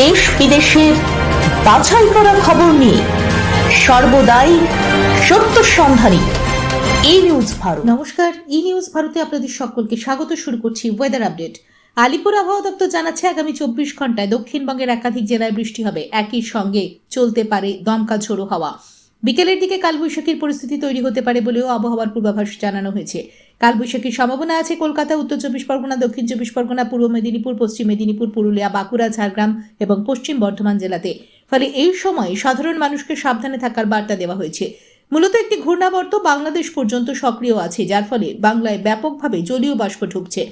দেশ বিদেশের বাছাই করা খবর নিয়ে সর্বদাই সত্য সন্ধানী এই নিউজ ভারত। নমস্কার ই নিউজ ভারতে আপনাদের সকলকে স্বাগত, শুরু করছি ওয়েদার আপডেট আলিপুর আবহাওয়া দপ্তর জানাচ্ছে আগামী চব্বিশ ঘন্টায় দক্ষিণবঙ্গের একাধিক জেলায় বৃষ্টি হবে। একই সঙ্গে চলতে পারে দমকা ঝোড়ো হাওয়া। বিকেলের দিকে কালবৈশাখীর পরিস্থিতি তৈরি হতে পারে বলেও আবহাওয়ার পূর্বাভাস জানানো হয়েছে। কালবৈশাখীর সম্ভাবনা আছে কলকাতা, উত্তর চব্বিশ পরগনা, দক্ষিণ চব্বিশ পরগনা, পূর্ব মেদিনীপুর, পশ্চিম মেদিনীপুর, পুরুলিয়া, বাঁকুড়া, ঝাড়গ্রাম এবং পশ্চিম বর্ধমান জেলাতে। ফলে এই সময় সাধারণ মানুষকে সাবধানে থাকার বার্তা দেওয়া হয়েছে। মূলত একটি ঘূর্ণাবর্ত বাংলাদেশ পর্যন্ত সক্রিয় আছে, যার ফলে বাংলায় ব্যাপকভাবে জলীয় বাষ্প ঢুকছে।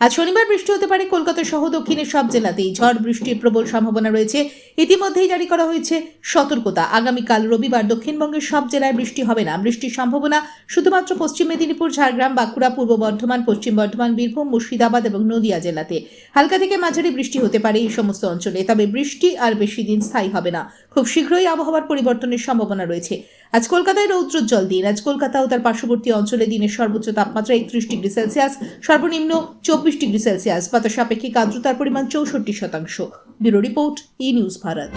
আজ শনিবার বৃষ্টি হতে পারে কলকাতা সহ দক্ষিণের সব জেলাতেই। ঝড় বৃষ্টির প্রবল সম্ভাবনা রয়েছে। ইতিমধ্যেই জারি করা হয়েছে সতর্কতা। আগামীকাল রবিবার দক্ষিণবঙ্গের সব জেলায় বৃষ্টি হবে না। বৃষ্টির সম্ভাবনা শুধুমাত্র পশ্চিম মেদিনীপুর, ঝাড়গ্রাম, বাঁকুড়া, পূর্ব বর্ধমান, পশ্চিম বর্ধমান, বীরভূম, মুর্শিদাবাদ এবং নদিয়া জেলাতে। হালকা থেকে মাঝারি বৃষ্টি হতে পারে এই সমস্ত অঞ্চলে। তবে বৃষ্টি আর বেশি দিন স্থায়ী হবে না। খুব শীঘ্রই আবহাওয়ার পরিবর্তনের সম্ভাবনা রয়েছে। আজ কলকাতায় রৌদ্রোজ্জ্বল দিন। আজ কলকাতা ও তার পার্শ্ববর্তী অঞ্চলে দিনের সর্বোচ্চ তাপমাত্রা একত্রিশ ডিগ্রি সেলসিয়াস, সর্বনিম্ন চব্বিশ ডিগ্রি সেলসিয়াস। বাতাস আপেক্ষিক আর্দ্রতার পরিমাণ চৌষট্টি শতাংশ। Bureau report, E news Bharat.